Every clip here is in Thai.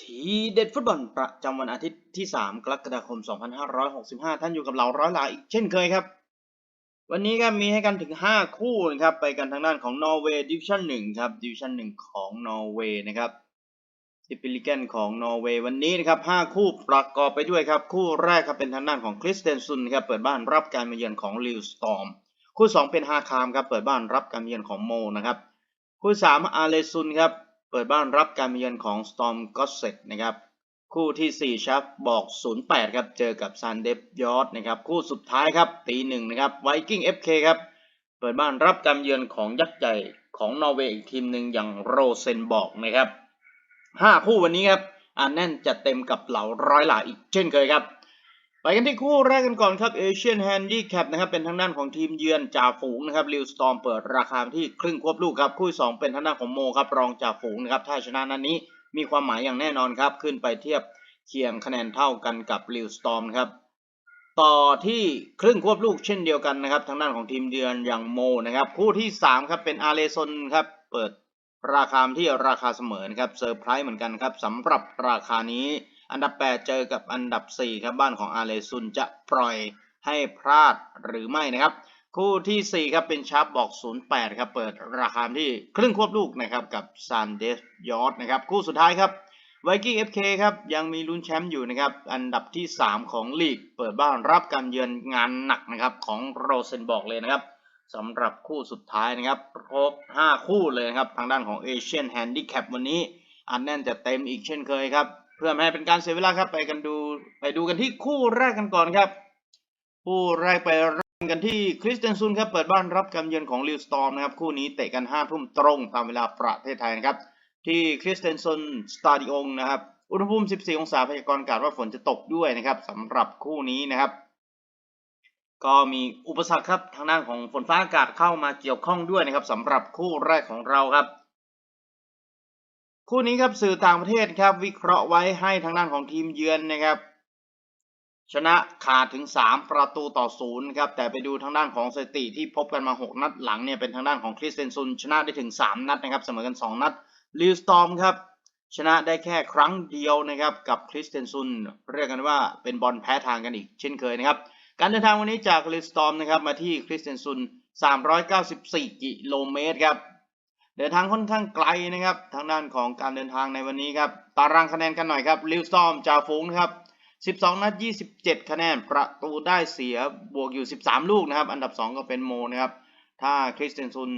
ทีเด็ดฟุตบอลประจำวันอาทิตย์ที่ 3 กรกฎาคม 2565 ท่านอยู่กับเราร้อยลาอีกเช่นเคยครับ วันนี้ครับมีให้กันถึง 5 คู่นะครับ ไปกันทางด้านของนอร์เวย์ดิวิชั่น1ครับดิวิชั่น1ของนอร์เวย์นะครับซิปิลิเกนของนอร์เวย์วันนี้นะครับ 5 คู่ประกอบไปด้วยครับ คู่แรกครับเป็นทางด้านของคริสเตนซุนครับเปิดบ้านรับการมาเยือนของลิวสตอมคู่ 2 เป็นฮาคามครับเปิดบ้านรับการมาเยือนของโมนะครับคู่ 3 อาเลซุนครับ เปิดบ้านรับการมาเยือนของ Storm g o s s e t นะครับ คู่ที่ 4ชับบอก 08 ครับ เจอกับ Sun d e p y o r d นะครับ คู่สุดท้ายครับตีหนึ่งนะครับ Viking FK ครับ เปิดบ้านรับการมาเยือนของยักษ์ใหญ่ของนอร์เวย์อีกทีมหนึ่งอย่างโรเซนบอกนะครับ 5 คู่วันนี้ครับอันแน่นจัดเต็มกับเหล่าร้อยหลาอีกเช่นเคยครับ ไปกันที่คู่แรกกันก่อนครับ Asian Handicap นะครับเป็นทางด้านของทีมเยือนจ่าฝูงนะครับลิวสตอมเปิดราคาที่ครึ่งควบลูกครับคู่ 2 เป็นทางด้านของโมครับรองจ่าฝูงนะครับถ้าชนะนัดนนี้มีความหมายอย่างแน่นอนครับ ขึ้นไปเทียบเคียงคะแนนเท่ากันกับลิวสตอมครับต่อที่ครึ่งควบลูกเช่นเดียวกันนะครับทางด้านของทีมเยือนอย่างโมนะครับคู่ที่ 3 ครับเป็นอาเลซอนครับเปิดราคาที่ราคาเสมอนะครับเซอร์ไพรส์เหมือนกันครับสำหรับราคานี้ อันดับ 8 เจอกับอันดับ 4 ครับบ้านของอาเลซุนจะปล่อยให้พลาดหรือไม่นะครับ คู่ทีสี่ 4 ครับเป็นชาร์ปบอก 08 ครับ เปิดราคาที่ครึ่งควบลูกนะครับกับซันเดสยอร์ดนะครับ คู่สุดท้ายครับไวกิ้ง FK ครับยังมีลุ้นแชมป์อยู่นะครับ อันดับที่ 3 ของลีก เปิดบ้านรับการเยือนงานหนักนะครับ ของโรเซนบอกเลยนะครับสำหรับคู่สุดท้ายนะครับครบ 5 คู่เลยนะครับ ทางด้านของ Asian Handicap วันนี้ อันแน่นจะเต็มอีกเช่นเคยครับ เพื่อไม่ให้เป็นการเสียเวลาครับ ไปกันดูไปดูกันที่คู่แรกกันก่อนครับ คู่แรกไปเริ่มกันที่คริสเตนซุนครับเปิดบ้านรับการเยือนของลิวสตอมนะครับคู่นี้เตะกัน5ทุ่มตรงตามเวลาประเทศไทยนะครับ ที่คริสเตนซุนสตาดิองนะครับอุณหภูมิ 14 องศาพยากรณ์อากาศว่าฝนจะตกด้วยนะครับสำหรับคู่นี้นะครับ ก็มีอุปสรรคครับทางด้านของฝนฟ้าอากาศเข้ามาเกี่ยวข้องด้วยนะครับสำหรับคู่แรกของเราครับ คู่นี้ครับสื่อต่างประเทศครับวิเคราะห์ไว้ให้ทางด้านของทีมเยือนนะครับ ชนะขาดถึง 3 ประตูต่อศูนย์ครับแต่ไปดูทางด้านของสถิติที่พบกันมา 6 นัดหลังเนี่ยเป็นทางด้านของคริสเตนซุนชนะได้ถึง 3 นัดนะครับเสมอกัน 2 นัดลิวสตอมครับชนะได้แค่ครั้งเดียวนะครับกับคริสเตนซุนเรียกกันว่าเป็นบอลแพ้ทางกันอีกเช่นเคยนะครับการเดินทางวันนี้จากลิวสตอมนะครับมาที่คริสเตนซุน394 กิโลเมตรครับ เดินทางค่อนข้างไกลนะครับ ทางด้านของการเดินทางในวันนี้ครับ ตารางคะแนนกันหน่อยครับ ลิวสตอมจ่าฝูงครับ 12 นัด 27 คะแนน ประตูได้เสียบวกอยู่ 13 ลูกนะครับ อันดับ 2 ก็เป็นโมนะครับ ถ้าคริสเตนซุน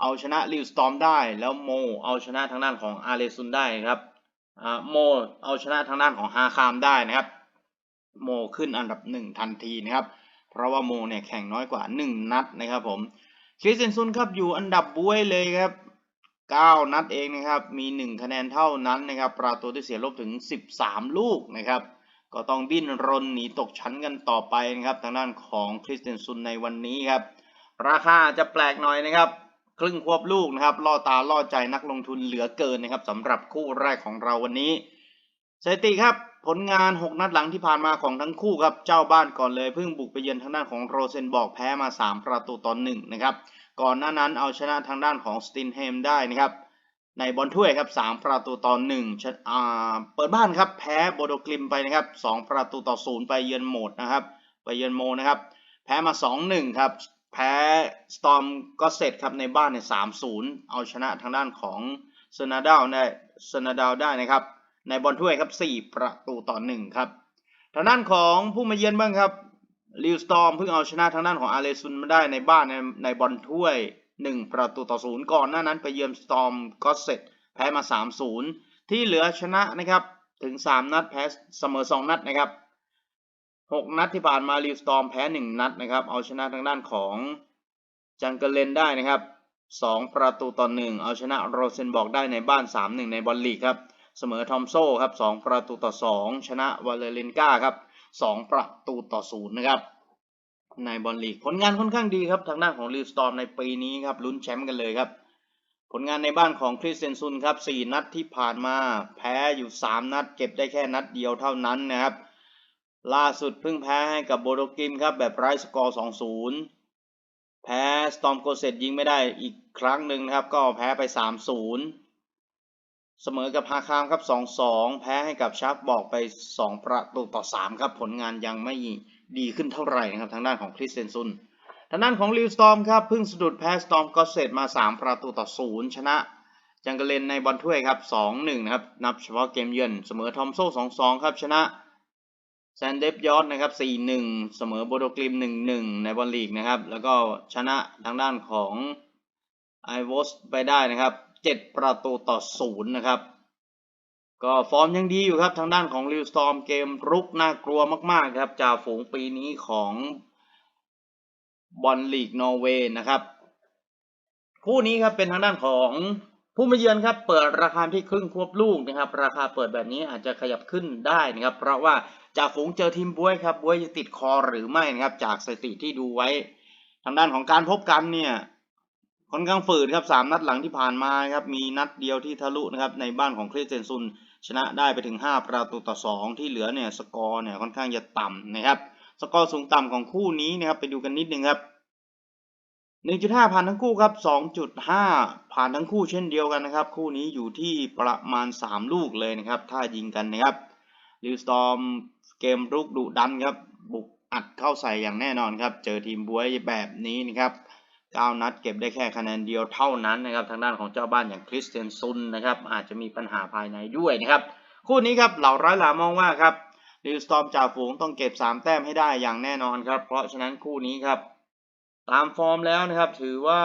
เอาชนะลิวสตอมได้แล้วโม เอาชนะทางด้านของอาเลซุนได้ครับโมเอาชนะทางด้านของฮาคามได้นะครับ โมขึ้นอันดับ1ทันทีนะครับ เพราะว่าโมเนี่ยแข่งน้อยกว่า 1 นัดนะครับผม คริสเตนซุนครับอยู่อันดับบวยเลยครับ 9 นัดเองนะครับ มี 1 คะแนนเท่านั้นนะครับ ประตูที่เสียลบถึง 13 ลูกนะครับ ก็ต้องดิ้นรนหนีตกชั้นกันต่อไปนะครับทางด้านของคริสเตนซุนในวันนี้ครับ ราคาจะแปลกหน่อยนะครับ ครึ่งควบลูกนะครับ ล่อตาล่อใจนักลงทุนเหลือเกินนะครับสำหรับคู่แรกของเราวันนี้สถิติครับ ผลงาน 6 นัดหลังที่ผ่านมาของทั้งคู่ครับเจ้าบ้านก่อนเลยเพิ่งบุกไปเยือนทางด้านของโรเซนบอกแพ้มา 3 ประตูต่อ1นะครับก่อนหน้านั้นเอาชนะทางด้านของสตินเฮมได้นะครับในบอลถ้วยครับ 3 ประตูต่อ1ชนะอ่าเปิดบ้านครับแพ้โบโดกลิมไปนะครับ 2 ประตูต่อ 0 ไปเยือนโหมดนะครับ ไปเยือนโมนะครับ แพ้มา 2-1 ครับ แพ้สตอมก็เสร็จครับในบ้านเนี่ย3-0 เอาชนะทางด้านของเซนาดาวได้เซนาดาวได้นะครับ ในบอลถ้วยครับ 4 ประตูต่อ 1 ครับ ทางด้านของผู้มาเยือนบ้างครับลิวสตอมเพิ่งเอาชนะทางด้านของอาเลซุนมาได้ในบ้านในในบอลถ้วย 1 ประตูต่อ 0 ก่อนหน้านั้นไปเยือนสตอมก็เสร็จแพ้มา 3-0 ที่เหลือชนะนะครับถึง 3 นัดแพ้เสมอ 2 นัดนะครับ 6 นัดที่ผ่านมาลิวสตอมแพ้ 1 นัดนะครับ เอาชนะทางด้านของจังเกเลนได้นะครับ 2 ประตูต่อ 1 เอาชนะโรเซนบอกได้ในบ้าน 3-1 ในบอลลีกครับ เสมอทอมโซ่ครับ2ประตูต่อ 2 ชนะวาเลเลนกาครับ2ประตูต่อ0นะครับในบอลลีกผลงานค่อนข้างดีครับทางด้านของลิวสตอมในปีนี้ครับลุ้นแชมป์กันเลยครับ ผลงานในบ้านของคริสเซนซุนครับ4นัดที่ผ่านมา แพ้อยู่ 3 นัด เก็บได้แค่นัดเดียวเท่านั้นนะครับ ล่าสุดเพิ่งแพ้ให้กับโบโดกิมครับแบบไร้สกอร์ 2-0 แพ้สตอมโกเซตยิงไม่ได้อีกครั้งหนึ่งนะครับก็แพ้ไป 3-0 เสมอกับฮาคามครับ 2-2 แพ้ให้กับชาร์ปบอกไป 2 ประตูต่อ 3 ครับ ผลงานยังไม่ดีขึ้นเท่าไหร่นะครับ ทางด้านของคริสเตนซุน ทางด้านของลิวสตอมครับเพิ่งสะดุดแพ้สตอมก็เสร็จมา 3 ประตูต่อ 0 ชนะ จังเกเลนในบอลถ้วยครับ 2-1 นะครับ นับเฉพาะเกมเยือน เสมอทอมโซ่ 2-2 ครับ ชนะแซนเดฟยอดนะครับ 4-1 เสมอโบโดกลิม 1-1 ในบอลลีกนะครับ แล้วก็ชนะทางด้านของไอวอสไปได้นะครับ 7 ประตูต่อ0นะครับ ก็ฟอร์มยังดีอยู่ครับทางด้านของลิวสตอมเกมรุกน่ากลัวมากๆครับจ่าฝูงปีนี้ของบอลลีกนอร์เวย์นะครับ คู่นี้ครับเป็นทางด้านของผู้มาเยือนครับเปิดราคาที่ครึ่งควบลูกนะครับ ราคาเปิดแบบนี้อาจจะขยับขึ้นได้นะครับ เพราะว่าจ่าฝูงเจอทีมบวยครับบวยจะติดคอหรือไม่นะครับ จากสถิติที่ดูไว้ ทางด้านของการพบกันเนี่ย ค่อนข้างฝืดครับสามนัดหลังที่ผ่านมาครับมีนัดเดียวที่ทะลุนะครับในบ้านของคริสเตนซุน ชนะได้ไปถึง 5 ประตูต่อ 2 ที่เหลือเนี่ยสกอร์เนี่ยค่อนข้างจะต่ำนะครับสกอร์สูงต่ำของคู่นี้นะครับไปดูกันนิดนึงครับ 1.5ผ่านทั้งคู่ครับ 2.5 ผ่านทั้งคู่เช่นเดียวกันนะครับ คู่นี้อยู่ที่ประมาณ 3 ลูกเลยนะครับ ถ้ายิงกันนะครับลิวสตอมเกมรุกดุดันครับ บุกอัดเข้าใส่อย่างแน่นอนครับ เจอทีมบวยแบบนี้นะครับ 9 นัด เก็บได้แค่คะแนนเดียวเท่านั้นนะครับทางด้านของเจ้าบ้านอย่างคริสเตนซุนนะครับอาจจะมีปัญหาภายในด้วยนะครับคู่นี้ครับเหล่าร้อยหลามองว่าครับลิวสตอมจ่าฝูงต้องเก็บ 3 แต้มให้ได้อย่างแน่นอนครับ เพราะฉะนั้นคู่นี้ครับตามฟอร์มแล้วนะครับถือว่า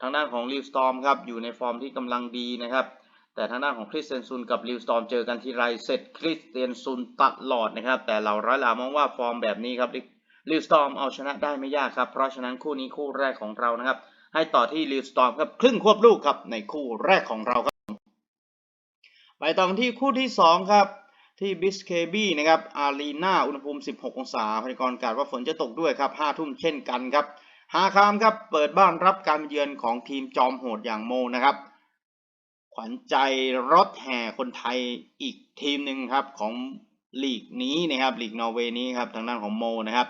ทางด้านของลิวสตอมครับอยู่ในฟอร์มที่กำลังดีนะครับแต่ทางด้านของคริสเตนซุนกับลิวสตอมเจอกันทีไรเสร็จคริสเตนซุนตลอดนะครับแต่เหล่าร้อยหลามองว่าฟอร์มแบบนี้ครับ ลิวสตอมเอาชนะได้ไม่ยากครับ เพราะฉะนั้นคู่นี้คู่แรกของเรานะครับ ให้ต่อที่ลิวสตอมครับครึ่งควบลูกครับในคู่แรกของเราครับ ไปต่อกันที่คู่ที่ 2 ครับ ที่บิสเคบีนะครับอารีนาอุณหภูมิ 16 องศาพยากรณ์อากาศว่าฝนจะตกด้วยครับ5ทุ่มเช่นกันครับฮาคามครับเปิดบ้านรับการเยือนของทีมจอมโหดอย่างโมนะครับ ขวัญใจรถแห่คนไทยอีกทีมหนึ่งครับของลีกนี้นะครับลีกนอร์เวย์นี้ครับทางด้านของโมนะครับ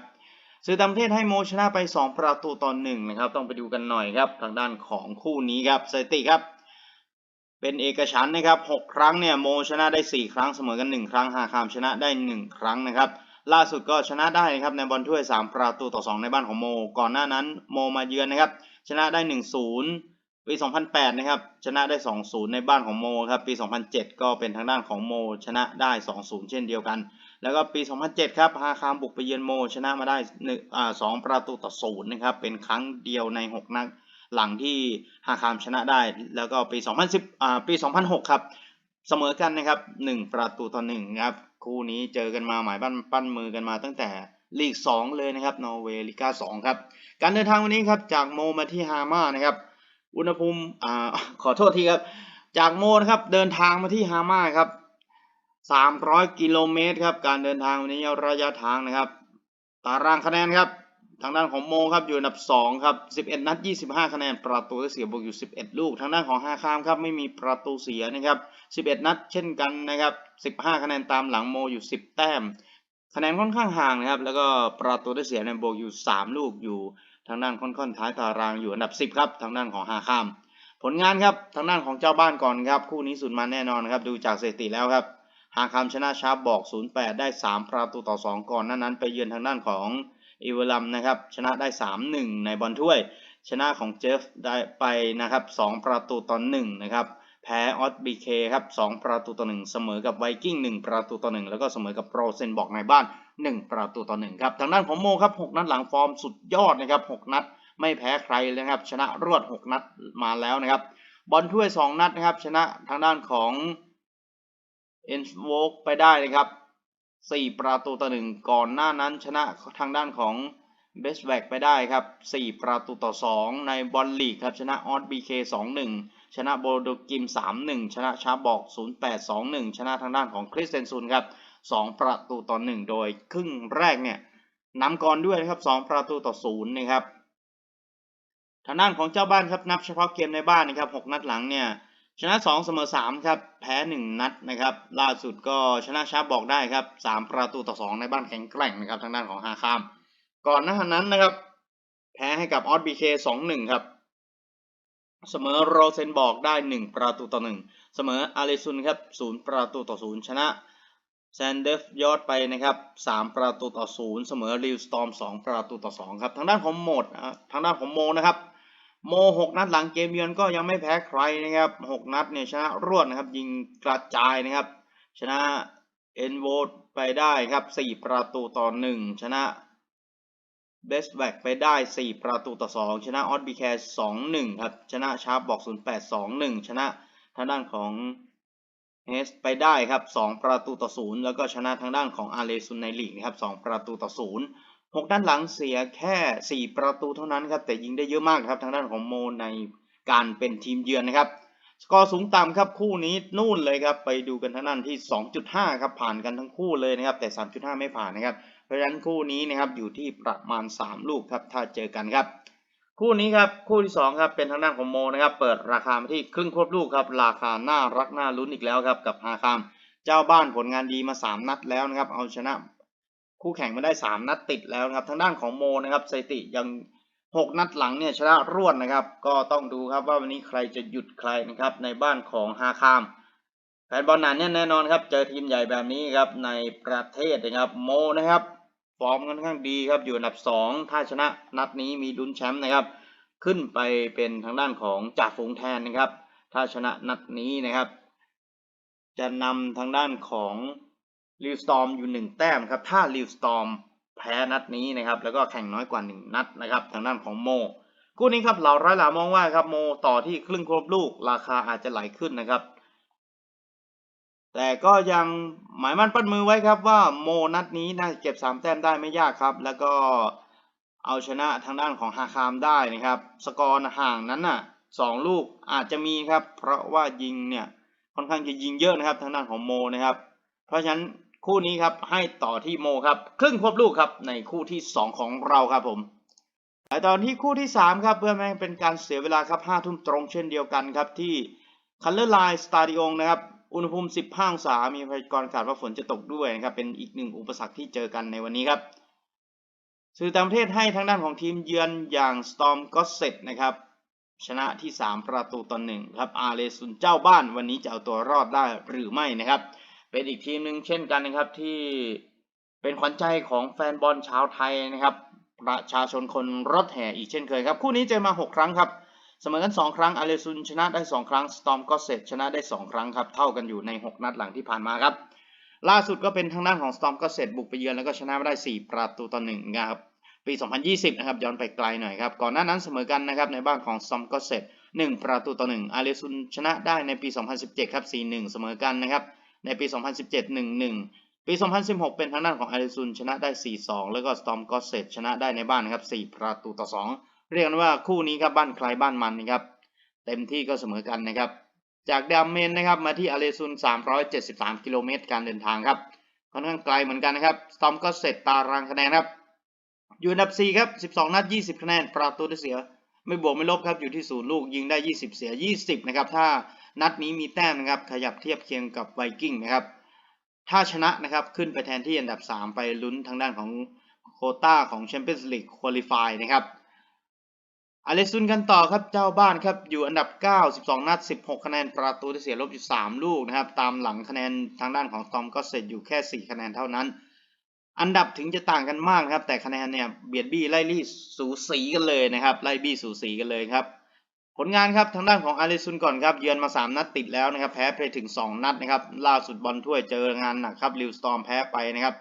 สื่อต่างประเทศให้โมชนะไป 2 ประตูต่อหนึ่งนะครับ ต้องไปดูกันหน่อยครับทางด้านของคู่นี้ครับสถิติครับ เป็นเอกฉันนะครับ 6 ครั้งเนี่ยโมชนะได้ 4 ครั้งเสมอกัน 1 ครั้งฮาคามชนะได้ 1 ครั้งนะครับ ล่าสุดก็ชนะได้นะครับในบอลถ้วย 3 ประตูต่อ 2 ในบ้านของโม ก่อนหน้านั้นโมมาเยือนนะครับ ชนะได้ 1-0ปี2008 นะครับ ชนะได้ 2-0 ในบ้านของโมครับ ปี 2007 ก็เป็นทางด้านของโม ชนะได้ 2-0 เช่นเดียวกัน แล้วก็ปี 2007 ครับฮาคามบุกไปเยือนโม ชนะมาได้หนึ่สองประตูต่อศูนย์นะครับ เป็นครั้งเดียวใน 6 นัดหลังที่ฮาคามชนะได้ แล้วก็ปี 2010อ่าปี 2006 ครับ เสมอกันนะครับ 1 ประตูต่อ1ครับ คู่นี้เจอกันมาหมายปั้นปั้นมือกันมาตั้งแต่ลีก 2 เลยนะครับ นอร์เวย์ลีกา2ครับ การเดินทางวันนี้ครับ จากโมมาที่ฮามานะครับ อุณหภูมิอ่าขอโทษทีครับ จากโมนะครับ เดินทางมาที่ฮามาครับ 300 กิโลเมตรครับ การเดินทางวันนี้ระยะทางนะครับ ตารางคะแนนครับ ทางด้านของโมครับอยู่อันดับ 2 ครับ 11 นัด 25 คะแนน ประตูได้เสียบวกอยู่ 11 ลูก ทางด้านของฮาคามครับไม่มีประตูเสียนะครับ 11 นัดเช่นกันนะครับ 15 คะแนนตามหลังโมอยู่ 10 แต้ม คะแนนค่อนข้างห่างนะครับ แล้วก็ประตูได้เสียในบวกอยู่ 3 ลูกอยู่ ทางด้านค่อนๆท้ายตารางอยู่อันดับ 10 ครับ ทางด้านของฮาคาม ผลงานครับ ทางด้านของเจ้าบ้านก่อนครับ คู่นี้สุดมันแน่นอนครับ ดูจากสถิติแล้วครับ ฮากคามชนะชาร์ปบอก 08 ได้ 3 ประตูต่อ 2 ก่อนหน้านั้นไปเยือนทางด้านของอีเวลัมนะครับ ชนะได้ 3-1 ในบอลถ้วย ชนะของเจฟได้ไปนะครับ 2 ประตูต่อ 1 นะครับ แพ้ออสบีเคครับ 2 ประตูต่อ 1 เสมอกับไวกิ้ง 1 ประตูต่อ 1 แล้วก็เสมอกับโปรเซนบอกในบ้าน 1 ประตูต่อ 1 ครับ ทางด้านของโมครับ 6 นัดหลังฟอร์มสุดยอดนะครับ 6 นัดไม่แพ้ใครเลยนะครับ ชนะรวด 6 นัดมาแล้วนะครับ บอลถ้วย 2 นัดนะครับ ชนะทางด้านของ เอ็นโวกไปได้นะครับ 4 ประตูต่อ1ก่อนหน้านั้นชนะทางด้านของเบสแบกไปได้ครับ 4 ประตูต่อ 2 ในบอลลีกครับชนะออสบีเค2-1ชนะโบโดกิม 3-1 ชนะชาบอก 0-8 2-1 ชนะทางด้านของคริสเตนซุนครับ 2 ประตูต่อ 1 โดยครึ่งแรกเนี่ยนำก่อนด้วยนะครับ 2 ประตูต่อ 0 นะครับ ทางด้านของเจ้าบ้านครับนับเฉพาะเกมในบ้านนะครับ 6 นัดหลังเนี่ย ชนะ 2 เสมอ 3 ครับ แพ้ 1 นัดนะครับ ล่าสุดก็ชนะชาบอกได้ครับ 3 ประตูต่อ 2 ในบ้านแข็งแกร่งนะครับ ทางด้านของฮาคาม ก่อนหน้านั้นนะครับ แพ้ให้กับออสบีเค2-1ครับ เสมอโรเซนบอกได้ 1 ประตูต่อเสมออาริซุนครับ 0 ประตูต่อ 0 ชนะแซนเดฟยอดไปนะครับ 3 ประตูต่อ 0 เสมอริวสตอม 2 ประตูต่อ 2 ครับ ทางด้านของโหมดทางด้านของโมนะครับ โม6นัดหลังเกมเยือนก็ยังไม่แพ้ใครนะครับ6นัดเนี่ยชนะรวดนะครับ ยิงกระจายนะครับ ชนะเอ็นโวไปได้ครับ4ประตูต่อ1ชนะเบสแบกไปได้ 4 ประตูต่อ 2 ชนะออสบีแคร์2-1ครับ ชนะชาร์ปบอก 08 2-1 ชนะทางด้านของเฮสไปได้ครับ 2 ประตูต่อ 0 แล้วก็ชนะทางด้านของอาเลซุนในลีกนะครับ 2 ประตูต่อ 0 6 ด้านหลังเสียแค่ 4 ประตูเท่านั้นครับ แต่ยิงได้เยอะมากครับทางด้านของโมในการเป็นทีมเยือนนะครับ สกอร์สูงต่ำครับคู่นี้นู่นเลยครับ ไปดูกันทางด้านที่ 2.5 ครับผ่านกันทั้งคู่เลยนะครับ แต่ 3.5 ไม่ผ่านนะครับ เพราะฉะนั้นคู่นี้นะครับอยู่ที่ประมาณ 3 ลูกครับถ้าเจอกันครับ คู่นี้ครับคู่ที่2ครับเป็นทางด้านของโมนะครับเปิดราคามาที่ครึ่งควบลูกครับราคาน่ารักน่าลุ้นอีกแล้วครับกับฮาคามเจ้าบ้านผลงานดีมา 3 นัดแล้วนะครับ เอาชนะ คู่แข่งมาได้ 3 นัดติดแล้วครับทางด้านของโมนะครับสถิติยัง 6 นัดหลังเนี่ยชนะรวดนะครับ ก็ต้องดูครับว่าวันนี้ใครจะหยุดใครนะครับในบ้านของฮาคามแฟนบอลหนาเนี่ยแน่นอนครับเจอทีมใหญ่แบบนี้ครับในประเทศนะครับโมนะครับฟอร์มค่อนข้างดีครับอยู่อันดับ 2 ถ้าชนะนัดนี้มีลุนแชมป์นะครับ ขึ้นไปเป็นทางด้านของจ่าฝูงแทนนะครับ ถ้าชนะนัดนี้นะครับ จะนำทางด้านของ ลิวสตอมอยู่หนึ่งแต้มครับ ถ้าลิวสตอมแพ้นัดนี้นะครับ แล้วก็แข่งน้อยกว่าหนึ่งนัดนะครับ ทางด้านของโมคู่นี้ครับเราร้อยหลามองว่าครับโมต่อที่ครึ่งครบลูกราคาอาจจะไหลขึ้นนะครับ แต่ก็ยังหมายมั่นปั้นมือไว้ครับว่าโมนัดนี้น่าจะเก็บสามแต้มได้ไม่ยากครับ แล้วก็เอาชนะทางด้านของฮาคามได้นะครับ สกอร์ห่างนั้นน่ะสองลูกอาจจะมีครับ เพราะว่ายิงเนี่ยค่อนข้างจะยิงเยอะนะครับ ทางด้านของโมนะครับ เพราะฉะนั้น คู่นี้ครับให้ต่อที่โมครับ ครึ่งควบลูกครับในคู่ที่ 2 ของเราครับผมแต่ตอนที่คู่ที่ 3 ครับเพื่อไม่ให้เป็นการเสียเวลาครับ5ทุ่มตรงเช่นเดียวกันครับที่คัลเลอร์ไลน์สตาดิโอนะครับอุณหภูมิ15องศามีพยากรณ์อากาศว่าฝนจะตกด้วยนะครับเป็นอีกหนึ่งอุปสรรคที่เจอกันในวันนี้ครับ สื่อต่างประเทศให้ทางด้านของทีมเยือนอย่าง Storm g o s s e t นะครับชนะที่ 3 ประตูต่อหนึ่งครับอาเลซุนเจ้าบ้านวันนี้จะเอาตัวรอดได้หรือไม่นะครับ เป็นอีกทีมหนึ่งเช่นกันนะครับที่เป็นขวัญใจของแฟนบอลชาวไทยนะครับ ประชาชนคนรถแห่อีกเช่นเคยครับ คู่นี้เจอมา 6 ครั้งครับ เสมอกัน 2 ครั้งอาเลซุนชนะได้ 2 ครั้งสตอมก็เสร็จชนะได้ 2 ครั้งครับ เท่ากันอยู่ใน 6 นัดหลังที่ผ่านมาครับ ล่าสุดก็เป็นทางด้านของสตอมก็เสร็จบุกไปเยือนแล้วก็ชนะมาได้ 4 ประตูต่อ1นะครับปี 2020 นะครับย้อนไปไกลหน่อยครับ ก่อนหน้านั้นเสมอกันนะครับในบ้านของซอมก็เสร็จ 1 ประตูต่อ1อาเลซุนชนะได้ในปี 2017 ครับ 4-1 เสมอกันนะครับ ในปี 2017 1-1 ปี 2016 เป็นทางด้านของอาเลซุนชนะได้ 4-2 แล้วก็สตอมก็เสร็จชนะได้ในบ้านนะครับ4ประตูต่อ 2 เรียกันว่าคู่นี้ครับบ้านใครบ้านมันนะครับเต็มที่ก็เสมอกันนะครับ จากดามเมนนะครับมาที่อาเลซุน 373 กิโลเมตรการเดินทางครับค่อนข้างไกลเหมือนกันนะครับสตอมก็เสร็จตารางคะแนนครับอยู่อันดับ 4 ครับ 12 นัด 20 คะแนนประตูได้เสีย ไม่บวกไม่ลบครับอยู่ที่ศูนย์ลูกยิงได้ 20 เสีย 20 นะครับ ถ้า นัดนี้มีแต้มนะครับขยับเทียบเคียงกับไวกิ้งนะครับ ถ้าชนะนะครับขึ้นไปแทนที่อันดับ 3 ไปลุ้นทางด้านของโคต้าของแชมเปี้ยนส์ลีกคุริฟายนะครับอาเลซุนกันต่อครับเจ้าบ้านครับอยู่อันดับ 9 12 นัด 16 คะแนนประตูได้เสียลบอยู่3ลูกนะครับ ตามหลังคะแนนทางด้านของตอมก็เสร็จอยู่แค่ 4 คะแนนเท่านั้น อันดับถึงจะต่างกันมากนะครับ แต่คะแนนเนี่ยเบียดบี้ไล่ลี่สูสีกันเลยนะครับ ไล่บี้สูสีกันเลยครับ ผลงานครับทางด้านของอาเลซุนก่อนครับเยือนมา 3 นัดติดแล้วนะครับ แพ้ไปถึง 2 นัดนะครับ ล่าสุดบอลถ้วยเจองานหนักครับลิวสตอมแพ้ไปนะครับ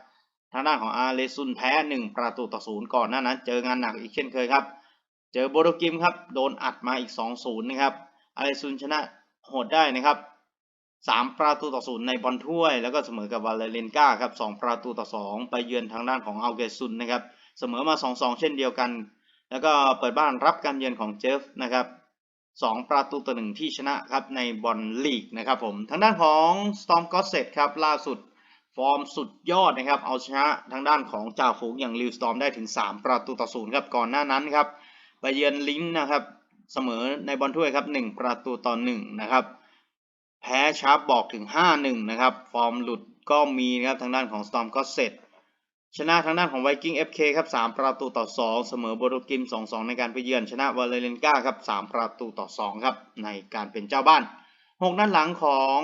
ทางด้านของอาเลซุนแพ้ 1 ประตูต่อศูนย์ก่อนหน้านั้น เจองานหนักอีกเช่นเคยครับ เจอโบโดกิมครับโดนอัดมาอีก 2-0 นะครับอาเลซุนชนะโหดได้นะครับ 3 ประตูต่อศูนย์ในบอลถ้วย แล้วก็เสมอกับวาเลเลนกาครับ2ประตูต่อ 2 ไปเยือนทางด้านของอัลเกซุนนะครับเสมอมา 2-2 เช่นเดียวกัน แล้วก็เปิดบ้านรับการเยือนของเจฟนะครับ 2 ประตูต่อ1ที่ชนะครับในบอลลีกนะครับผมทางด้านของ Storm g o s s e t ครับล่าสุดฟอร์มสุดยอดนะครับเอาชนะทางด้านของจ่าฝูงอย่างลิวสตอมได้ถึง 3 ประตูต่อศูนย์ครับก่อนหน้านั้นครับไปเยือนลิงก์นะครับเสมอในบอลถ้วยครับ 1 ประตูต่อ1นะครับแพ้ชาร์ปบอกถึง 5-1 นะครับ ฟอร์มหลุดก็มีนะครับทางด้านของ Storm ก็เสร็จ ชนะทางด้านของ Viking FK ครับ3ประตูต่อ 2 เสมอโบโดกิม 2-2 ในการไปเยือน ชนะวาเลเลนกาครับ3ประตูต่อ 2 ครับ ในการเป็นเจ้าบ้านหกนัดหลังของ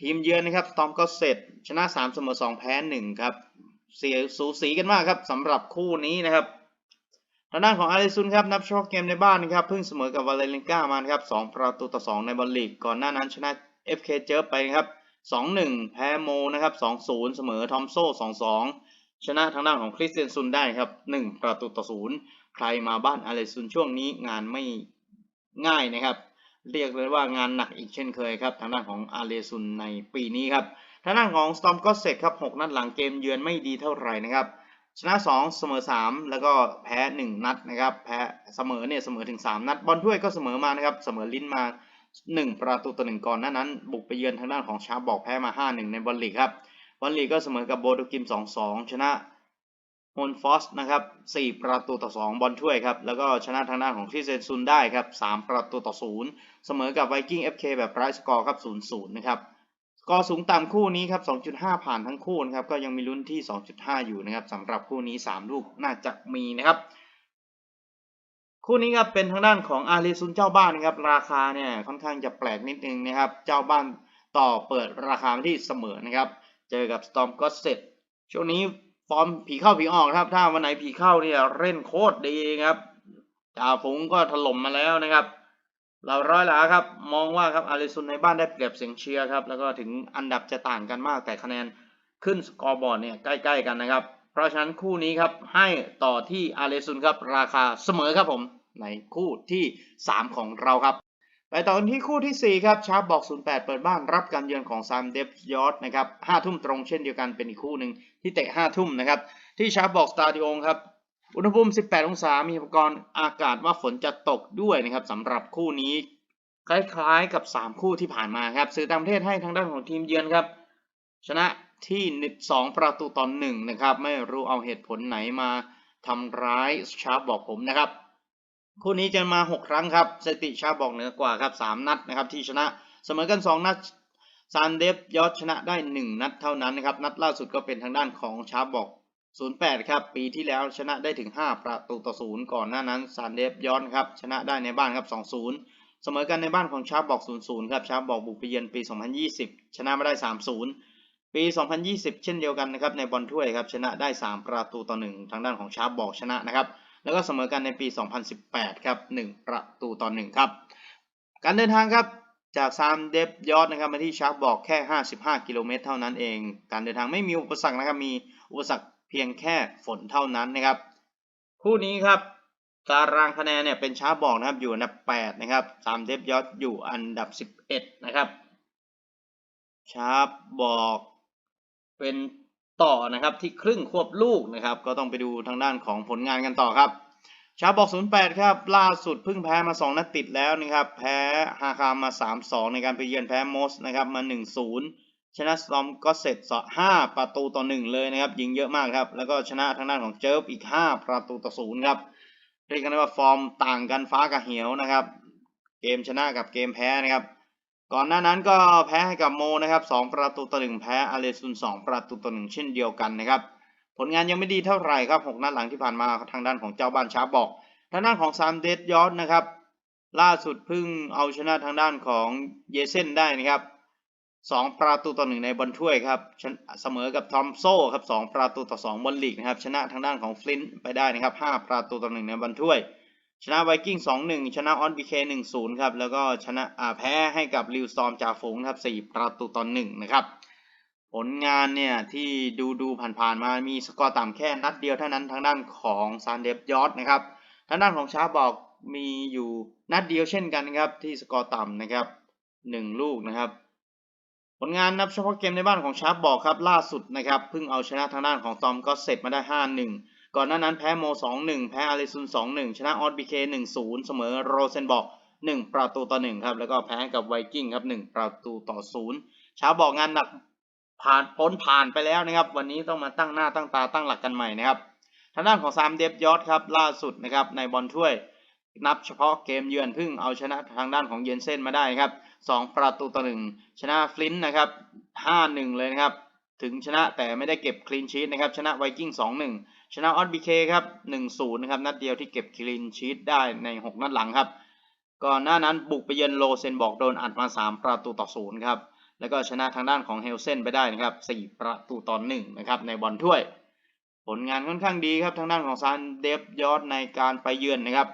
ทีมเยือนนะครับตอมก็เสร็จ ชนะสามเสมอสองแพ้หนึ่งครับ เสียสูสีกันมากครับสำหรับคู่นี้นะครับทางด้านของอาริซุนครับนับเฉพาะเกมในบ้านนะครับเพิ่งเสมอกับวาเลนกามานครับสองประตูต่อสองในบอลลีก ก่อนหน้านั้นชนะ FK เจอไปครับสองหนึ่งแพ้โมนะครับสองศูนย์เสมอทอมโซ่สองสอง ชนะทางด้านของคริสเตียนซุนได้ครับหนึ่งประตูต่อศูนย์ใครมาบ้านอาริซุนช่วงนี้งานไม่ง่ายนะครับ เรียกเลยว่างานหนักอีกเช่นเคยครับ ทางด้านของอาเลซุนในปีนี้ครับ ทางด้านของสตอมก็เสร็จครับ 6 นัดหลังเกมเยือนไม่ดีเท่าไหร่นะครับ ชนะ 2 เสมอ 3 แล้วก็แพ้ 1 นัดนะครับ แพ้เสมอเนี่ยเสมอถึง 3 นัด บอลถ้วยก็เสมอมานะครับ เสมอลิ้นมา 1 ประตูต่อหนึ่งก่อนหน้านั้น บุกไปเยือนทางด้านของชาบอกแพ้มา 5-1 ในบอลลีกครับ บอลลีกก็เสมอกับโบโดกิม 2-2 ชนะฮอนฟอสนะครับ4ประตูต่อ 2 บอลถ้วยครับ แล้วก็ชนะทางด้านของคริเซนซุนได้ครับ 3 ประตูต่อ 0 เสมอกับไวกิ้ง FK แบบไร้สกอร์ครับ 0-0 นะครับสกอร์สูงต่ำคู่นี้ครับ 2.5 ผ่านทั้งคู่นะครับ ก็ยังมีลุ้นที่ 2.5 อยู่นะครับสำหรับคู่นี้ 3 ลูกน่าจะมีนะครับ คู่นี้ครับเป็นทางด้านของอารีซุนเจ้าบ้านนะครับ ราคาเนี่ยค่อนข้างจะแปลกนิดนึงนะครับ เจ้าบ้านต่อเปิดราคาที่เสมอนะครับ เจอกับสตอมก็เสร็จช่วงนี้ฟอร์มผีเข้าผีออกครับ ถ้าวันไหนผีเข้าเนี่ยเล่นโคตรดีครับจ่าฝูงก็ถล่มมาแล้วนะครับ เราร้อยหลาครับ มองว่าครับอาริซุนในบ้านได้เปรียบเสียงเชียร์ครับ แล้วก็ถึงอันดับจะต่างกันมากแต่คะแนนขึ้นสกอร์บอร์ดเนี่ยใกล้ ๆ กันนะครับ เพราะฉะนั้นคู่นี้ครับให้ต่อที่อาริซุนครับราคาเสมอครับผมในคู่ที่ 3 ของเราครับ ไปต่อกันที่คู่ทีสี่ 4 ครับชาร์ปบอก 08 เปิดบ้านรับการเยือนของซามเดฟยอร์ดนะครับ5ทุ่มตรงเช่นเดียวกันเป็นอีกคู่หนึ่งที่เตะ5ทุ่มนะครับ ที่ชาร์ปบอกสตาดิโอครับ อุณหภูมิ 18 องศา มีอุปกรณ์อากาศว่าฝนจะตกด้วยนะครับสำหรับคู่นี้คล้ายๆกับ 3 คู่ที่ผ่านมาครับ สื่อต่างประเทศให้ทางด้านของทีมเยือนครับ ชนะที่2ประตูต่อหนึ่งนะครับ ไม่รู้เอาเหตุผลไหนมาทำร้ายชาร์ปบอกผมนะครับ คู่นี้จะมา 6 ครั้งครับสติชาบอกเหนือกว่าครับ 3 นัดนะครับที่ชนะเสมอกัน 2 นัดซานเดฟยอดชนะได้ 1 นัดเท่านั้นนะครับ นัดล่าสุดก็เป็นทางด้านของชาบอก 08 ครับ ปีที่แล้วชนะได้ถึง 5 ประตูต่อ0ก่อนหน้านั้นซานเดฟย้อนครับชนะได้ในบ้านครับ 2-0 เสมอกันในบ้านของชาบอก 0-0 ครับชาบอกบุกไปเยือนปี 2020 ชนะมาได้ 3-0 ปี 2020 เช่นเดียวกันนะครับในบอลถ้วยครับชนะได้ 3 ประตูต่อ1ทางด้านของชาบอกชนะนะครับ แล้วก็เสมอกันในปี 2018 ครับ 1 ประตูต่อ 1 ครับ การเดินทางครับจากซามเดฟยอดนะครับมาที่ชาร์บอกแค่ 55 กิโลเมตรเท่านั้นเอง การเดินทางไม่มีอุปสรรคนะครับ มีอุปสรรคเพียงแค่ฝนเท่านั้นนะครับ คู่นี้ครับตารางคะแนนเนี่ยเป็นชาร์บอกนะครับอยู่อันดับ 8 นะครับซามเดฟยอดอยู่อันดับ 11 นะครับชาร์บอกเป็น ต่อนะครับที่ครึ่งควบลูกนะครับ ก็ต้องไปดูทางด้านของผลงานกันต่อครับชาบอก 08 ครับ ล่าสุดเพิ่งแพ้มา 2 นัดติดแล้วนะครับ แพ้ฮาคามมา3-2 ในการไปเยือนแพ้มอสนะครับมา 1-0 ชนะสตอมก็เสร็จส5ประตูต่อ 1 เลยนะครับ ยิงเยอะมากครับ แล้วก็ชนะทางด้านของเจิร์ฟอีก 5 ประตูต่อ 0 ครับ เรียกกันได้ว่าฟอร์มต่างกันฟ้ากับเหวนะครับ เกมชนะกับเกมแพ้นะครับ ก่อนหน้านั้นก็แพ้ให้กับโมนะครับ2ประตูต่อ1แพ้อาเลซุน 2 ประตูต่อ1เช่นเดียวกันนะครับ ผลงานยังไม่ดีเท่าไหร่ครับ 6นัดหลังที่ผ่านมาทางด้านของเจ้าบ้านชาบอก ทางด้านของซามเดดยอดนะครับ ล่าสุดเพิ่งเอาชนะทางด้านของเยเซนได้นะครับสองประตูต่อหนึ่งในบอลถ้วยครับเสมอกับทอมโซ่ครับสองประตูต่อสองบอลลีกนะครับชนะทางด้านของฟลินต์ไปได้นะครับห้าประตูต่อหนึ่งในบอลถ้วย ชนะไวกิ้งสองหนึ่งชนะออนบีเคหนึ่งศูนย์ครับ แล้วก็ชนะแพ้ให้กับลิวซอมจ่าฝูงครับสี่ประตูต่อหนึ่งนะครับผลงานเนี่ยที่ดูดูผ่านๆมามีสกอร์ต่ำแค่นัดเดียวเท่านั้นทางด้านของซานเดฟยอดนะครับทางด้านของชาบอกมีอยู่นัดเดียวเช่นกันครับที่สกอร์ต่ำนะครับหนึ่งลูกนะครับ ผลงานนับเฉพาะเกมในบ้านของชาบอกครับล่าสุดนะครับเพิ่งเอาชนะทางด้านของตอมก็เสร็จมาได้ 5-1 ก่อนหน้านั้นแพ้โม 2-1 แพ้อาริซุน 2-1 ชนะออสบีเค1-0 เสมอโรเซนบอก1ประตูต่อ1ครับ แล้วก็แพ้กับไวกิ้งครับ1ประตูต่อ0ชาร์ปบอกงานหนักผ่านพ้นผ่านไปแล้วนะครับ วันนี้ต้องมาตั้งหน้าตั้งตาตั้งหลักกันใหม่นะครับทางด้านของซามเดฟยอดครับล่าสุดนะครับในบอลถ้วย นับเฉพาะเกมเยือนเพิ่งเอาชนะทางด้านของเยนเซนมาได้ครับ2ประตูต่อ1ชนะฟลินต์นะครับ5-1 เลยนะครับ ถึงชนะแต่ไม่ได้เก็บคลีนชีตนะครับชนะไวกิ้ง2-1 ชนะออสบีเคครับ1-0นะครับนัดเดียวที่เก็บคลีนชีตได้ใน 6 นัดหลังครับ ก่อนหน้านั้นบุกไปเยือนโลเซนบอกโดนอัดมา 3 ประตูต่อศูนย์ครับแล้วก็ชนะทางด้านของเฮลเซนไปได้นะครับ4ประตูต่อ1นะครับในบอลถ้วย ผลงานค่อนข้างดีครับทางด้านของซานเดฟยอดในการไปเยือนนะครับ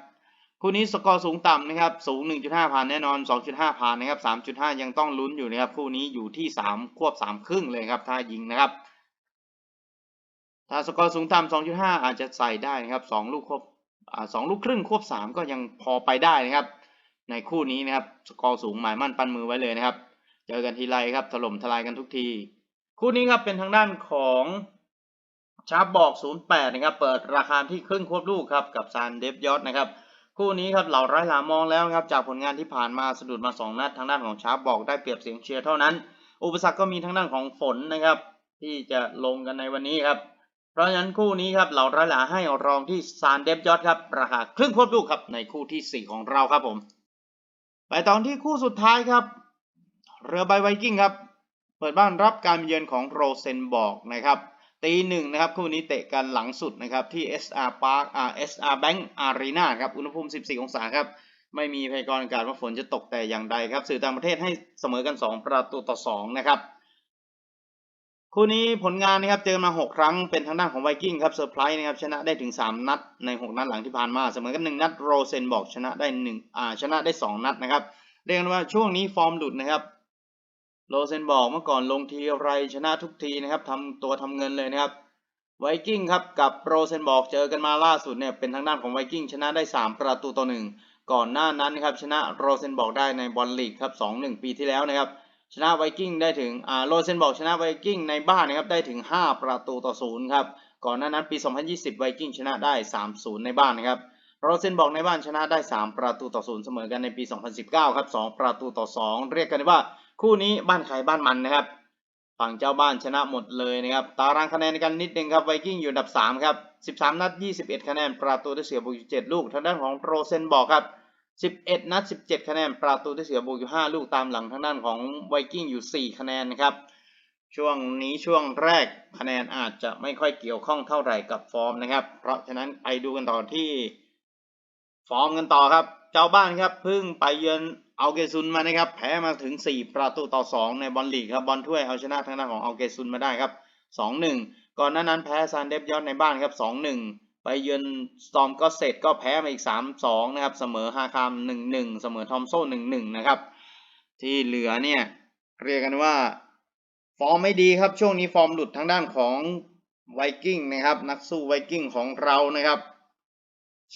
คู่นี้สกอร์สูงต่ำนะครับสูง 1.5ผ่านแน่นอน 2.5ผ่านนะครับ3.5 ยังต้องลุ้นอยู่นะครับคู่นี้อยู่ที่ 3 ควบ 3 ครึ่งเลยครับถ้ายิงนะครับ ถ้าสกอร์สูงต่ำ2.5อาจจะใส่ได้นะครับ2ลูกควบสองลูกครึ่งควบ3ก็ยังพอไปได้นะครับ ในคู่นี้นะครับสกอร์สูงหมายมั่นปั้นมือไว้เลยนะครับ เจอกันทีไรครับถล่มทลายกันทุกที คู่นี้ครับเป็นทางด้านของชาร์ปบอก 08 นะครับ เปิดราคาที่ครึ่งควบลูกครับ กับซานเดฟยอดนะครับ คู่นี้ครับเหล่าไร้หลามองแล้วนะครับ จากผลงานที่ผ่านมาสะดุดมา 2 นัดทางด้านของชาร์ปบอกได้เปรียบเสียงเชียร์เท่านั้น อุปสรรคก็มีทางด้านของฝนนะครับ ที่จะลงกันในวันนี้ครับ ราะฉะนั้นคู่นี้ครับเหล่าร้หลาให้รองที่ซานเดฟยอดครับ ราคาครึ่งควบลูกครับในคู่ที่ 4 ของเราครับผม ไปตอนที่คู่สุดท้ายครับ เรือใบไวกิ้งครับ เปิดบ้านรับการเยือนของโรเซนบอกนะครับตีหนึ่งนะครับคู่นี้เตะกันหลังสุดนะครับที่ SR Park อ่า SR Bank Arena ครับอุณหภูมิ 14 องศาครับ ไม่มีพยากรณ์อากาศว่าฝนจะตกแต่อย่างใดครับ สื่อต่างประเทศให้เสมอกัน 2 ประตูต่อ 2 นะครับ คู่นี้ผลงานนะครับเจอมา 6 ครั้งเป็นทางด้านของไวกิ้งครับเซอร์ไพรส์นะครับชนะได้ถึง 3 นัดใน 6 นัดหลังที่ผ่านมา เสมอกัน 1 นัดโรเซนบอกชนะได้1อ่าชนะได้ 2 นัดนะครับเรียกว่าช่วงนี้ฟอร์มหลุดนะครับโรเซนบอกเมื่อก่อนลงทีไรชนะทุกทีนะครับทำตัวทำเงินเลยนะครับไวกิ้งครับกับโรเซนบอกเจอกันมาล่าสุดเนี่ยเป็นทางด้านของไวกิ้งชนะได้ 3 ประตูต่อหนึ่งก่อนหน้านั้นนะครับชนะโรเซนบอกได้ในบอลลีกครับ2-1 ปีที่แล้วนะครับ ชนะไวกิ้งได้ถึงอ่าโรเซนบอกชนะไวกิ้งในบ้านนะครับได้ถึง 5 ประตูต่อศูนย์ครับก่อนหน้านั้นปี 2020 ไวกิ้งชนะได้ 3-0 ในบ้านนะครับโรเซนบอกในบ้านชนะได้ 3 ประตูต่อศูนย์เสมอกันในปี 2019 ครับ 2 ประตูต่อ 2 เรียกกันว่าคู่นี้บ้านใครบ้านมันนะครับ ฝั่งเจ้าบ้านชนะหมดเลยนะครับ ตารางคะแนนกันนิดนึงครับไวกิ้งอยู่อันดับ 3 ครับ 13 นัด 21 คะแนน ประตูได้เสียบุกอยู่7ลูก ทางด้านของโรเซนบอกครับ 11 นัด 17 คะแนน ประตูได้เสียบุกอยู่ 5 ลูกตามหลังทางด้านของไวกิ้งอยู่ 4 คะแนนนะครับ ช่วงนี้ช่วงแรกคะแนนอาจจะไม่ค่อยเกี่ยวข้องเท่าไหร่กับฟอร์มนะครับ เพราะฉะนั้นไปดูกันต่อที่ ฟอร์มกันต่อครับ เจ้าบ้านครับเพิ่งไปเยือนเอาเกซุนมานะครับ แพ้มาถึง 4 ประตูต่อ 2 ในบอลลีกครับบอลถ้วยเอาชนะทางด้านของเอาเกซุนมาได้ครับ 2-1 ก่อนหน้านั้นแพ้ซานเดฟยอดในบ้านครับ 2-1 ไปเยือนสตอมก็เสร็จก็แพ้มาอีก 3-2 นะครับ เสมอฮาคาม1-1 เสมอทอมโซ่1-1 นะครับ ที่เหลือเนี่ยเรียกกันว่า ฟอร์มไม่ดีครับ ช่วงนี้ฟอร์มหลุดทางด้านของไวกิ้งนะครับ นักสู้ไวกิ้งของเรานะครับ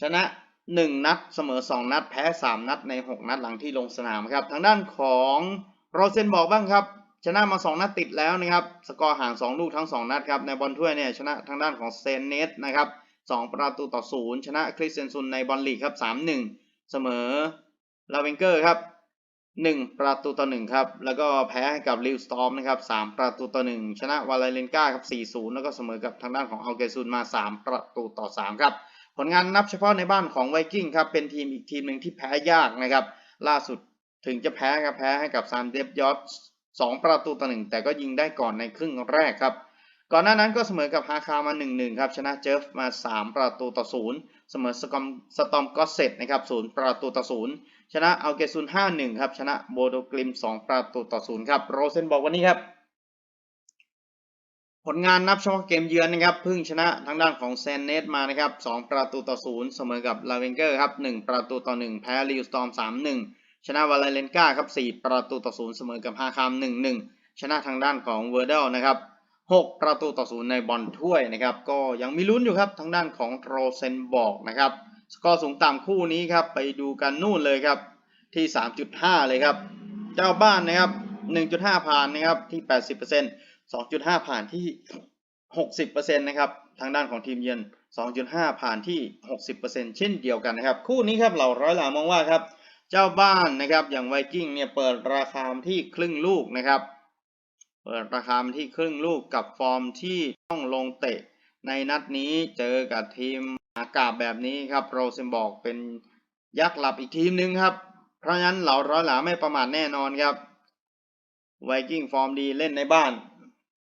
ชนะ 1 นัดเสมอ 2 นัด แพ้ 3 นัดใน 6 นัดหลังที่ลงสนามครับ ทางด้านของโรเซนบอกบ้างครับชนะมา 2 นัดติดแล้วนะครับ สกอร์ห่าง 2 ลูกทั้ง 2 นัดครับ ในบอลถ้วยเนี่ยชนะทางด้านของเซนเนสนะครับ 2 ประตูต่อ 0 ชนะคริสเซนซุนในบอลลีกครับ 3-1 เสมอลาเวนเกอร์ครับ 1 ประตูต่อ 1 ครับ แล้วก็แพ้ให้กับลิวสตอมนะครับ 3 ประตูต่อ 1 ชนะวาเลนกาครับ 4-0 แล้วก็เสมอกับทางด้านของอัลเกซุนมา 3 ประตูต่อ 3 ครับ ผลงานนับเฉพาะในบ้านของไวกิ้งครับ เป็นทีมอีกทีมหนึ่งที่แพ้ยากนะครับ ล่าสุดถึงจะแพ้ครับแพ้ให้กับซานเดฟยอตสองประตูต่อหนึ่งแต่ก็ยิงได้ก่อนในครึ่งแรกครับ ก่อนหน้านั้นก็เสมอกับฮาคามา 1-1 ครับ ชนะเจฟมา 3 ประตูต่อ 0 เสมอสกอมสตอมก็เซตนะครับ 0 ประตูต่อ 0 ชนะอัลเกซุน 5-1 ครับ ชนะโบโดกลิม 2 ประตูต่อ 0 ครับ โรเซนบอกวันนี้ครับ ผลงานนับเฉพาะเกมเยือนนะครับพิ่งชนะทางด้านของเซนเนตมานะครับ 2 ประตูต่อ 0 เสมอกับลาเวนเกอร์ครับ 1 ประตูต่อ 1 แพ้ลิวสตอม 3-1 ชนะวาเลเลนกาครับ 4 ประตูต่อ 0 เสมอกับฮาคาม 1-1 ชนะทางด้านของเวอร์เดลนะครับ 6 ประตูต่อ0ในบอลถ้วยนะครับ ก็ยังมีลุ้นอยู่ครับทางด้านของโรเซนบอกนะครับ สกอร์สูงต่ำคู่นี้ครับ ไปดูกันนู่นเลยครับ ที่ 3.5 เลยครับ เจ้าบ้านนะครับ 1.5 ผ่านนะครับที่ 80% 2.5 ผ่านที่ 60%นะครับ ทางด้านของทีมเยือน 2.5 ผ่านที่ 60%เช่นเดียวกันนะครับ คู่นี้ครับเราร้อยหลามองว่าครับ เจ้าบ้านนะครับอย่างไวกิ้งเนี่ยเปิดราคาที่ครึ่งลูกนะครับ เปิดราคาที่ครึ่งลูกกับฟอร์มที่ต้องลงเตะ ในนัดนี้เจอกับทีมอากาศแบบนี้ครับโรเซนบอกเป็นยักษ์หลับอีกทีมหนึ่งครับ เพราะฉะนั้นเหล่าร้อยหลาไม่ประมาทแน่นอนครับไวกิ้งฟอร์มดีเล่นในบ้าน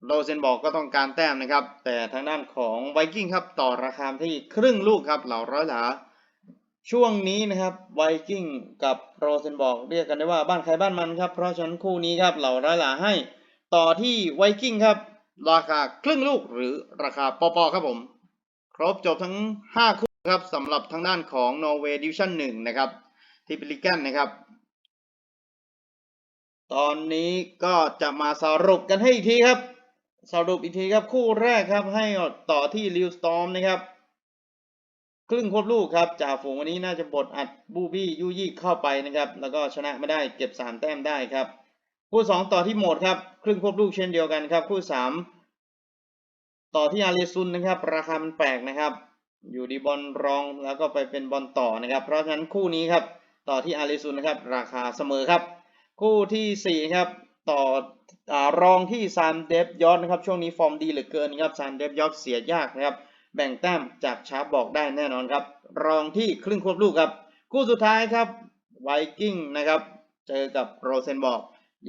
โรเซนบอกก็ต้องการแต้มนะครับ แต่ทางด้านของไวกิ้งครับต่อราคาที่ครึ่งลูกครับเหล่าร้อยหลาช่วงนี้นะครับไวกิ้งกับโรเซนบอกเรียกกันได้ว่าบ้านใครบ้านมันครับ เพราะฉะนั้นคู่นี้ครับเหล่าร้อยหลาให้ ต่อที่ไวกิ้งครับ ราคาครึ่งลูกหรือราคาปอปอครับผม ครบจบทั้ง 5 คู่ครับสำหรับทางด้านของนอร์เวย์ดิวิชั่นหนึ่งนะครับ ที่เป็นลิกันนะครับ ตอนนี้ก็จะมาสรุปกันให้อีกทีครับ สรุปอีกทีครับคู่แรกครับให้ต่อที่ลิวสตอมนะครับครึ่งควบลูกครับจ่าฝูงวันนี้น่าจะบดอัดบูบี้ยูยี่เข้าไปนะครับ แล้วก็ชนะไม่ได้เก็บสามแต้มได้ครับ คู่สองต่อที่โหมดครับ ครึ่งควบลูกเช่นเดียวกันครับ คู่สามต่อที่อารีซุนนะครับ ราคามันแปลกนะครับ อยู่ดีบอลรองแล้วก็ไปเป็นบอลต่อนะครับ เพราะฉะนั้นคู่นี้ครับต่อที่อารีซุนนะครับ ราคาเสมอครับ คู่ที่สี่ครับต่ออรองที่ซานเดฟยอดนะครับ ช่วงนี้ฟอร์มดีเหลือเกินครับซานเดฟยอดเสียยากนะครับ แบ่งแต้มจากชาร์ปบอกได้แน่นอนครับ รองที่ครึ่งควบลูกครับ คู่สุดท้ายครับไวกิ้งนะครับ เจอกับโรเซนบอก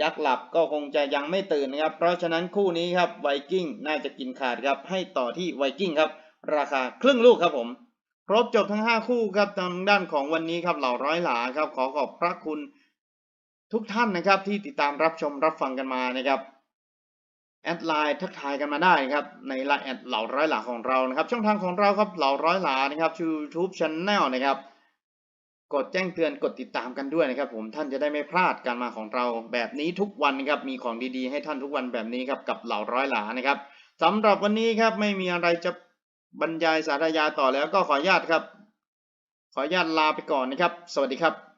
ยักษ์หลับก็คงจะยังไม่ตื่นนะครับ เพราะฉะนั้นคู่นี้ครับไวกิ้งน่าจะกินขาดครับ ให้ต่อที่ไวกิ้งครับ ราคาครึ่งลูกครับผม ครบจบทั้ง 5 คู่ครับทางด้านของวันนี้ครับเหล่าร้อยหลาครับ ขอขอบพระคุณทุกท่านนะครับที่ติดตามรับชมรับฟังกันมานะครับแอดไลน์ทักทายกันมาได้นะครับในไลน์แอดเหล่าร้อยหลาของเรานะครับ ช่องทางของเราครับเหล่าร้อยหลานะครับ YouTube Channel นะครับ กดแจ้งเตือนกดติดตามกันด้วยนะครับ ผมท่านจะได้ไม่พลาดการมาของเราแบบนี้ทุกวันนะครับมีของดีๆ ให้ท่านทุกวันแบบนี้ครับกับเหล่าร้อยหลานะครับสำหรับวันนี้ครับไม่มีอะไรจะบรรยายสาธยาต่อแล้วก็ขออนุญาตครับ ขออนุญาตลาไปก่อนนะครับ สวัสดีครับ